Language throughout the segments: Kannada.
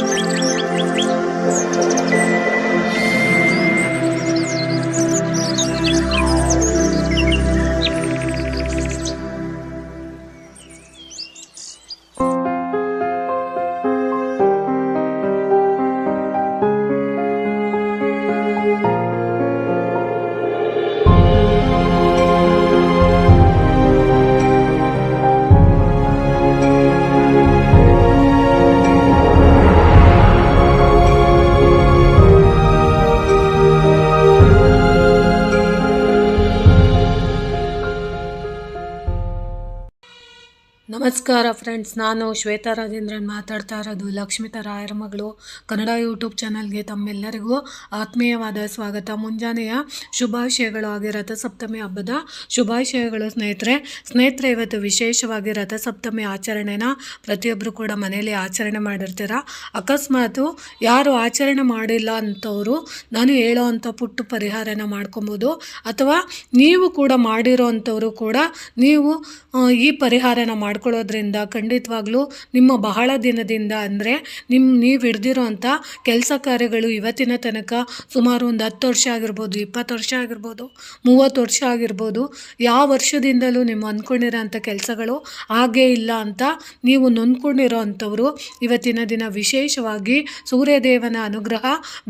Thank you. ನಮಸ್ಕಾರ ಫ್ರೆಂಡ್ಸ್, ನಾನು ಶ್ವೇತಾ ರಾಜೇಂದ್ರನ್ ಮಾತಾಡ್ತಾ ಇರೋದು ಲಕ್ಷ್ಮಿತ ರಾಯರ ಮಗಳು. ಕನ್ನಡ ಯೂಟ್ಯೂಬ್ ಚಾನಲ್ಗೆ ತಮ್ಮೆಲ್ಲರಿಗೂ ಆತ್ಮೀಯವಾದ ಸ್ವಾಗತ. ಮುಂಜಾನೆಯ ಶುಭಾಶಯಗಳು ಹಾಗೆ ರಥಸಪ್ತಮಿ ಹಬ್ಬದ ಶುಭಾಶಯಗಳು ಸ್ನೇಹಿತರೆ. ಸ್ನೇಹಿತರೆ, ಇವತ್ತು ವಿಶೇಷವಾಗಿ ರಥಸಪ್ತಮಿ ಆಚರಣೆನ ಪ್ರತಿಯೊಬ್ಬರು ಕೂಡ ಮನೆಯಲ್ಲಿ ಆಚರಣೆ ಮಾಡಿರ್ತೀರ? ಅಕಸ್ಮಾತು ಯಾರು ಆಚರಣೆ ಮಾಡಿಲ್ಲ ಅಂಥವರು ನಾನು ಹೇಳೋ ಅಂಥ ಪುಟ್ಟು ಪರಿಹಾರನ ಮಾಡ್ಕೊಬೋದು. ಅಥವಾ ನೀವು ಕೂಡ ಮಾಡಿರೋ ಕೂಡ ನೀವು ಈ ಪರಿಹಾರನ ಮಾಡ್ಕೊಳ್ಳೋದ್ರಿಂದ ಖಂಡಿತವಾಗ್ಲೂ ನಿಮ್ಮ ಬಹಳ ದಿನದಿಂದ ಅಂದರೆ ನಿಮ್ಮ ನೀವು ಹಿಡ್ದಿರೋ ಅಂಥ ಕೆಲಸ ಕಾರ್ಯಗಳು ಇವತ್ತಿನ ತನಕ ಸುಮಾರು ಒಂದು ಹತ್ತು ವರ್ಷ ಆಗಿರ್ಬೋದು, ಇಪ್ಪತ್ತು ವರ್ಷ ಆಗಿರ್ಬೋದು, ಮೂವತ್ತು ವರ್ಷ ಆಗಿರ್ಬೋದು, ಯಾವ ವರ್ಷದಿಂದಲೂ ನೀವು ಅಂದ್ಕೊಂಡಿರೋ ಅಂಥ ಕೆಲಸಗಳು ಹಾಗೇ ಇಲ್ಲ ಅಂತ ನೀವು ನೊಂದ್ಕೊಂಡಿರೋ ಅಂಥವ್ರು ಇವತ್ತಿನ ದಿನ ವಿಶೇಷವಾಗಿ ಸೂರ್ಯದೇವನ ಅನುಗ್ರಹ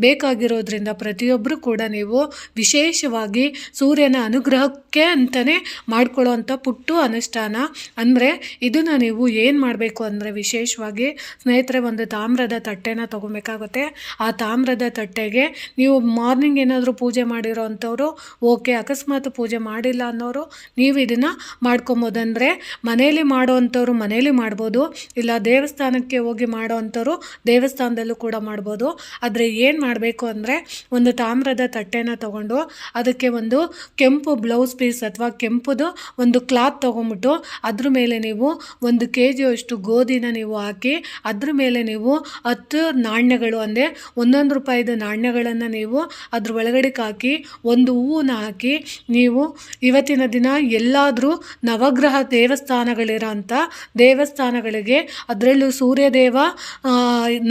ಬೇಕಾಗಿರೋದ್ರಿಂದ ಪ್ರತಿಯೊಬ್ಬರು ಕೂಡ ನೀವು ವಿಶೇಷವಾಗಿ ಸೂರ್ಯನ ಅನುಗ್ರಹಕ್ಕೆ ಅಂತಲೇ ಮಾಡ್ಕೊಳ್ಳೋ ಅಂಥ ಪುಟ್ಟು ಅನುಷ್ಠಾನ ಅಂದರೆ ಇದನ್ನು ನೀವು ಏನು ಮಾಡಬೇಕು ಅಂದರೆ ವಿಶೇಷವಾಗಿ ಸ್ನೇಹಿತರೆ, ಒಂದು ತಾಮ್ರದ ತಟ್ಟೆನ ತೊಗೊಬೇಕಾಗುತ್ತೆ. ಆ ತಾಮ್ರದ ತಟ್ಟೆಗೆ ನೀವು ಮಾರ್ನಿಂಗ್ ಏನಾದರೂ ಪೂಜೆ ಮಾಡಿರೋ ಅಂಥವ್ರು ಓಕೆ ಅಕಸ್ಮಾತ್ ಪೂಜೆ ಮಾಡಿಲ್ಲ ಅನ್ನೋರು, ನೀವು ಇದನ್ನು ಮಾಡ್ಕೊಬೋದಂದರೆ ಮನೇಲಿ ಮಾಡೋ ಅಂಥವ್ರು ಮನೇಲಿ ಮಾಡ್ಬೋದು, ಇಲ್ಲ ದೇವಸ್ಥಾನಕ್ಕೆ ಹೋಗಿ ಮಾಡೋ ಅಂಥವ್ರು ದೇವಸ್ಥಾನದಲ್ಲೂ ಕೂಡ ಮಾಡ್ಬೋದು. ಆದರೆ ಏನು ಮಾಡಬೇಕು ಅಂದರೆ ಒಂದು ತಾಮ್ರದ ತಟ್ಟೆನ ತಗೊಂಡು ಅದಕ್ಕೆ ಒಂದು ಕೆಂಪು ಬ್ಲೌಸ್ ಪೀಸ್ ಅಥವಾ ಕೆಂಪುದು ಒಂದು ಕ್ಲಾತ್ ತೊಗೊಂಬಿಟ್ಟು ಅದ್ರ ಮೇಲೆ ನೀವು ಒಂದು ಕೆ ಜಿಯಷ್ಟು ಗೋಧಿನ ನೀವು ಹಾಕಿ ಅದ್ರ ಮೇಲೆ ನೀವು ಹತ್ತು ನಾಣ್ಯಗಳು ಅಂದರೆ ಒಂದೊಂದು ರೂಪಾಯಿದು ನಾಣ್ಯಗಳನ್ನು ನೀವು ಅದ್ರ ಒಳಗಡೆಗೆ ಹಾಕಿ ಒಂದು ಹೂವನ್ನ ಹಾಕಿ ನೀವು ಇವತ್ತಿನ ದಿನ ಎಲ್ಲಾದರೂ ನವಗ್ರಹ ದೇವಸ್ಥಾನಗಳಿರೋ ಅಂಥ ದೇವಸ್ಥಾನಗಳಿಗೆ ಅದರಲ್ಲೂ ಸೂರ್ಯದೇವ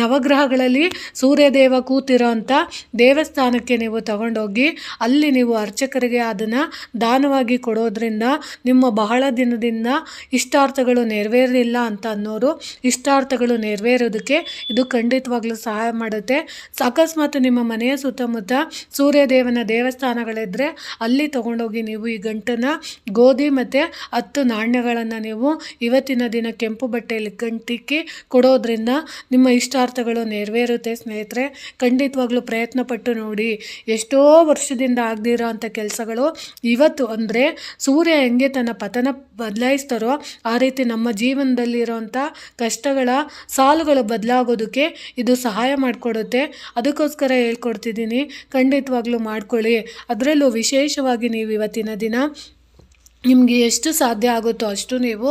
ನವಗ್ರಹಗಳಲ್ಲಿ ಸೂರ್ಯದೇವ ಕೂತಿರೋ ಅಂಥ ದೇವಸ್ಥಾನಕ್ಕೆ ನೀವು ತಗೊಂಡೋಗಿ ಅಲ್ಲಿ ನೀವು ಅರ್ಚಕರಿಗೆ ಅದನ್ನು ದಾನವಾಗಿ ಕೊಡೋದ್ರಿಂದ ನಿಮ್ಮ ಬಹಳ ದಿನದಿಂದ ಇಷ್ಟಾರ್ಥಗಳು ನೆರವೇರಿಲ್ಲ ಅಂತ ಅನ್ನೋರು ಇಷ್ಟಾರ್ಥಗಳು ನೆರವೇರೋದಕ್ಕೆ ಇದು ಖಂಡಿತವಾಗ್ಲೂ ಸಹಾಯ ಮಾಡುತ್ತೆ. ಅಕಸ್ಮಾತ್ ನಿಮ್ಮ ಮನೆಯ ಸುತ್ತಮುತ್ತ ಸೂರ್ಯದೇವನ ದೇವಸ್ಥಾನಗಳಿದ್ದರೆ ಅಲ್ಲಿ ತಗೊಂಡೋಗಿ ನೀವು ಈ ಗಂಟನ ಗೋಧಿ ಮತ್ತು ಹತ್ತು ನಾಣ್ಯಗಳನ್ನು ನೀವು ಇವತ್ತಿನ ದಿನ ಕೆಂಪು ಬಟ್ಟೆಯಲ್ಲಿ ಗಂಟಿಕ್ಕಿ ಕೊಡೋದ್ರಿಂದ ನಿಮ್ಮ ಇಷ್ಟಾರ್ಥಗಳು ನೆರವೇರುತ್ತೆ ಸ್ನೇಹಿತರೆ. ಖಂಡಿತವಾಗ್ಲೂ ಪ್ರಯತ್ನ ಪಟ್ಟು ನೋಡಿ. ಎಷ್ಟೋ ವರ್ಷದಿಂದ ಆಗದಿರೋ ಅಂಥ ಕೆಲಸಗಳು ಇವತ್ತು ಅಂದರೆ ಸೂರ್ಯ ಹೆಂಗೆ ತನ್ನ ಪತನ ಬದಲಾಯಿಸ್ತಾರೋ ಆ ರೀತಿ ನಮ್ಮ ಜೀವನದಲ್ಲಿರೋಂಥ ಕಷ್ಟಗಳ ಸಾಲುಗಳು ಬದಲಾಗೋದಕ್ಕೆ ಇದು ಸಹಾಯ ಮಾಡಿಕೊಡುತ್ತೆ. ಅದಕ್ಕೋಸ್ಕರ ಹೇಳ್ಕೊಡ್ತಿದ್ದೀನಿ, ಖಂಡಿತವಾಗ್ಲೂ ಮಾಡ್ಕೊಳ್ಳಿ. ಅದರಲ್ಲೂ ವಿಶೇಷವಾಗಿ ನೀವು ಇವತ್ತಿನ ದಿನ ನಿಮಗೆ ಎಷ್ಟು ಸಾಧ್ಯ ಆಗುತ್ತೋ ಅಷ್ಟು ನೀವು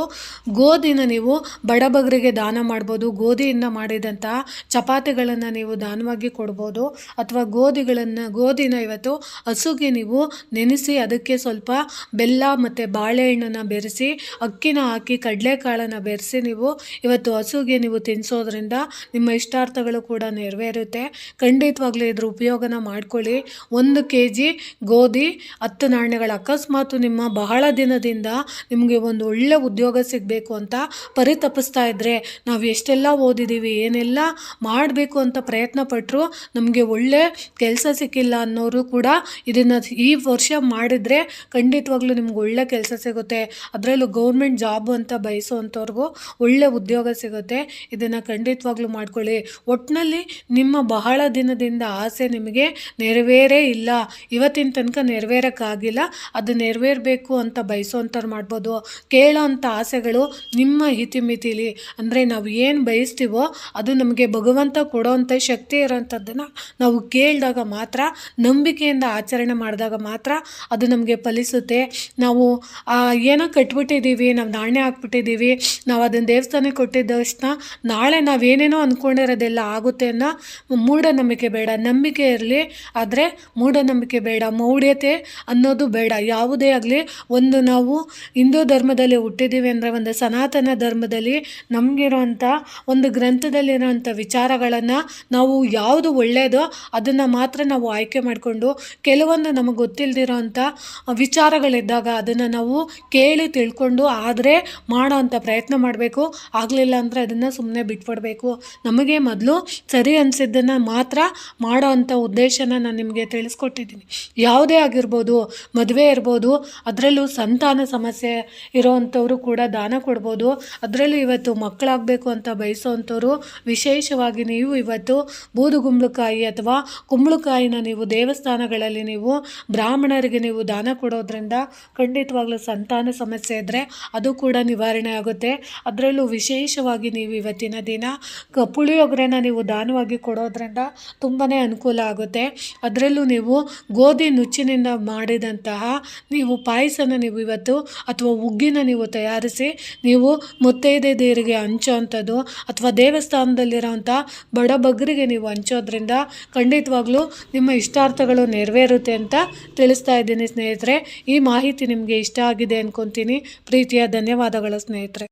ಗೋಧಿನ ನೀವು ಬಡಬಗರಿಗೆ ದಾನ ಮಾಡ್ಬೋದು, ಗೋಧಿಯಿಂದ ಮಾಡಿದಂಥ ಚಪಾತಿಗಳನ್ನು ನೀವು ದಾನವಾಗಿ ಕೊಡ್ಬೋದು, ಅಥವಾ ಗೋಧಿಗಳನ್ನು, ಗೋಧಿನ ಇವತ್ತು ಹಸುಗೆ ನೀವು ನೆನೆಸಿ ಅದಕ್ಕೆ ಸ್ವಲ್ಪ ಬೆಲ್ಲ ಮತ್ತು ಬಾಳೆಹಣ್ಣನ್ನು ಬೆರೆಸಿ, ಅಕ್ಕಿನ ಹಾಕಿ, ಕಡಲೆಕಾಳನ್ನು ಬೆರೆಸಿ ನೀವು ಇವತ್ತು ಹಸುಗೆ ನೀವು ತಿನ್ನಿಸೋದ್ರಿಂದ ನಿಮ್ಮ ಇಷ್ಟಾರ್ಥಗಳು ಕೂಡ ನೆರವೇರುತ್ತೆ. ಖಂಡಿತವಾಗ್ಲೂ ಇದ್ರ ಉಪಯೋಗನ ಮಾಡ್ಕೊಳ್ಳಿ. ಒಂದು ಕೆ ಜಿ ಗೋಧಿ ಹತ್ತು ನಾಣ್ಯಗಳ. ಅಕಸ್ಮಾತು ನಿಮ್ಮ ಬಹಳ ದಿನದಿಂದ ನಿಮಗೆ ಒಂದು ಒಳ್ಳೆ ಉದ್ಯೋಗ ಸಿಗಬೇಕು ಅಂತ ಪರಿತಪಿಸ್ತಾ ಇದ್ದರೆ ನಾವು ಎಷ್ಟೆಲ್ಲ ಓದಿದ್ದೀವಿ ಏನೆಲ್ಲ ಮಾಡಬೇಕು ಅಂತ ಪ್ರಯತ್ನ ಪಟ್ಟರು ನಮಗೆ ಒಳ್ಳೆ ಕೆಲಸ ಸಿಕ್ಕಿಲ್ಲ ಅನ್ನೋರು ಕೂಡ ಇದನ್ನು ಈ ವರ್ಷ ಮಾಡಿದರೆ ಖಂಡಿತವಾಗ್ಲೂ ನಿಮ್ಗೆ ಒಳ್ಳೆ ಕೆಲಸ ಸಿಗುತ್ತೆ. ಅದರಲ್ಲೂ ಗೌರ್ಮೆಂಟ್ ಜಾಬ್ ಅಂತ ಬಯಸುವಂಥವ್ರಿಗೂ ಒಳ್ಳೆ ಉದ್ಯೋಗ ಸಿಗುತ್ತೆ. ಇದನ್ನು ಖಂಡಿತವಾಗ್ಲೂ ಮಾಡ್ಕೊಳ್ಳಿ. ಒಟ್ಟಿನಲ್ಲಿ ನಿಮ್ಮ ಬಹಳ ದಿನದಿಂದ ಆಸೆ ನಿಮಗೆ ನೆರವೇರೇ ಇಲ್ಲ. ಇವತ್ತಿನ ತನಕ ನೆರವೇರೋಕ್ಕಾಗಿಲ್ಲ. ಅದು ನೆರವೇರಬೇಕು ಅಂತ ಬಯಸೋವಂಥವ್ರು ಮಾಡ್ಬೋದು. ಕೇಳೋ ಅಂಥ ಆಸೆಗಳು ನಿಮ್ಮ ಹಿತಿಮಿತಿಲಿ. ಅಂದರೆ ನಾವು ಏನು ಬಯಸ್ತೀವೋ ಅದು ನಮಗೆ ಭಗವಂತ ಕೊಡೋವಂಥ ಶಕ್ತಿ ಇರೋಂಥದ್ದನ್ನು ನಾವು ಕೇಳಿದಾಗ ಮಾತ್ರ, ನಂಬಿಕೆಯಿಂದ ಆಚರಣೆ ಮಾಡಿದಾಗ ಮಾತ್ರ ಅದು ನಮಗೆ ಫಲಿಸುತ್ತೆ. ನಾವು ಏನೋ ಕಟ್ಬಿಟ್ಟಿದ್ದೀವಿ, ನಾವು ನಾಣ್ಯ ಹಾಕ್ಬಿಟ್ಟಿದ್ದೀವಿ, ನಾವು ಅದನ್ನು ದೇವಸ್ಥಾನಕ್ಕೆ ಕೊಟ್ಟಿದ್ದ ತಕ್ಷಣ ನಾಳೆ ನಾವೇನೇನೋ ಅಂದ್ಕೊಂಡಿರೋದೆಲ್ಲ ಆಗುತ್ತೆ ಅನ್ನೋ ಮೂಢನಂಬಿಕೆ ಬೇಡ. ನಂಬಿಕೆ ಇರಲಿ, ಆದರೆ ಮೂಢನಂಬಿಕೆ ಬೇಡ. ಮೌಢ್ಯತೆ ಅನ್ನೋದು ಬೇಡ. ಯಾವುದೇ ಆಗಲಿ ಒಂದು ನಾವು ಹಿಂದೂ ಧರ್ಮದಲ್ಲಿ ಹುಟ್ಟಿದ್ದೀವಿ ಅಂದರೆ ಒಂದು ಸನಾತನ ಧರ್ಮದಲ್ಲಿ ನಮಗಿರೋಂಥ ಒಂದು ಗ್ರಂಥದಲ್ಲಿರೋಂಥ ವಿಚಾರಗಳನ್ನು ನಾವು ಯಾವುದು ಒಳ್ಳೆಯದೋ ಅದನ್ನು ಮಾತ್ರ ನಾವು ಆಯ್ಕೆ ಮಾಡಿಕೊಂಡು ಕೆಲವೊಂದು ನಮಗೆ ಗೊತ್ತಿಲ್ಲದಿರೋಂಥ ವಿಚಾರಗಳಿದ್ದಾಗ ಅದನ್ನು ನಾವು ಕೇಳಿ ತಿಳ್ಕೊಂಡು ಆದರೆ ಮಾಡೋ ಅಂಥ ಪ್ರಯತ್ನ ಮಾಡಬೇಕು. ಆಗಲಿಲ್ಲ ಅಂದರೆ ಅದನ್ನು ಸುಮ್ಮನೆ ಬಿಟ್ಬಿಡಬೇಕು. ನಮಗೆ ಮೊದಲು ಸರಿ ಅನಿಸಿದ್ದನ್ನು ಮಾತ್ರ ಮಾಡೋ ಅಂಥ ಉದ್ದೇಶನ ನಾನು ನಿಮಗೆ ತಿಳಿಸ್ಕೊಟ್ಟಿದ್ದೀನಿ. ಯಾವುದೇ ಆಗಿರ್ಬೋದು, ಮದುವೆ ಇರ್ಬೋದು, ಅದರಲ್ಲೂ ಸಂತಾನ ಸಮಸ್ಯೆ ಇರೋವಂಥವ್ರು ಕೂಡ ದಾನ ಕೊಡ್ಬೋದು. ಅದರಲ್ಲೂ ಇವತ್ತು ಮಕ್ಕಳಾಗಬೇಕು ಅಂತ ಬಯಸೋವಂಥವ್ರು ವಿಶೇಷವಾಗಿ ನೀವು ಇವತ್ತು ಬೂದುಗುಂಬಳಕಾಯಿ ಅಥವಾ ಕುಂಬಳಕಾಯಿನ ನೀವು ದೇವಸ್ಥಾನಗಳಲ್ಲಿ ನೀವು ಬ್ರಾಹ್ಮಣರಿಗೆ ನೀವು ದಾನ ಕೊಡೋದ್ರಿಂದ ಖಂಡಿತವಾಗ್ಲೂ ಸಂತಾನ ಸಮಸ್ಯೆ ಇದ್ದರೆ ಅದು ಕೂಡ ನಿವಾರಣೆ ಆಗುತ್ತೆ. ಅದರಲ್ಲೂ ವಿಶೇಷವಾಗಿ ನೀವು ಇವತ್ತಿನ ದಿನ ಕ ಪುಳಿಯೋಗರೆನ ನೀವು ದಾನವಾಗಿ ಕೊಡೋದ್ರಿಂದ ತುಂಬಾ ಅನುಕೂಲ ಆಗುತ್ತೆ. ಅದರಲ್ಲೂ ನೀವು ಗೋಧಿ ನುಚ್ಚಿನಿಂದ ಮಾಡಿದಂತಹ ನೀವು ಪಾಯಸನ ನೀವು ಇವತ್ತು ಅಥವಾ ಉಗ್ಗಿನ ನೀವು ತಯಾರಿಸಿ ನೀವು ಮುತ್ತೈದೆ ದೇರಿಗೆ ಹಂಚೋ ಹಂಚೋವಂಥದ್ದು ಅಥವಾ ದೇವಸ್ಥಾನದಲ್ಲಿರೋವಂಥ ಬಡಬಗ್ರಿಗೆ ನೀವು ಹಂಚೋದ್ರಿಂದ ಖಂಡಿತವಾಗ್ಲೂ ನಿಮ್ಮ ಇಷ್ಟಾರ್ಥಗಳು ನೆರವೇರುತ್ತೆ ಅಂತ ತಿಳಿಸ್ತಾ ಇದ್ದೀನಿ ಸ್ನೇಹಿತರೆ. ಈ ಮಾಹಿತಿ ನಿಮಗೆ ಇಷ್ಟ ಆಗಿದೆ ಅನ್ಕೊತೀನಿ. ಪ್ರೀತಿಯ ಧನ್ಯವಾದಗಳು ಸ್ನೇಹಿತರೆ.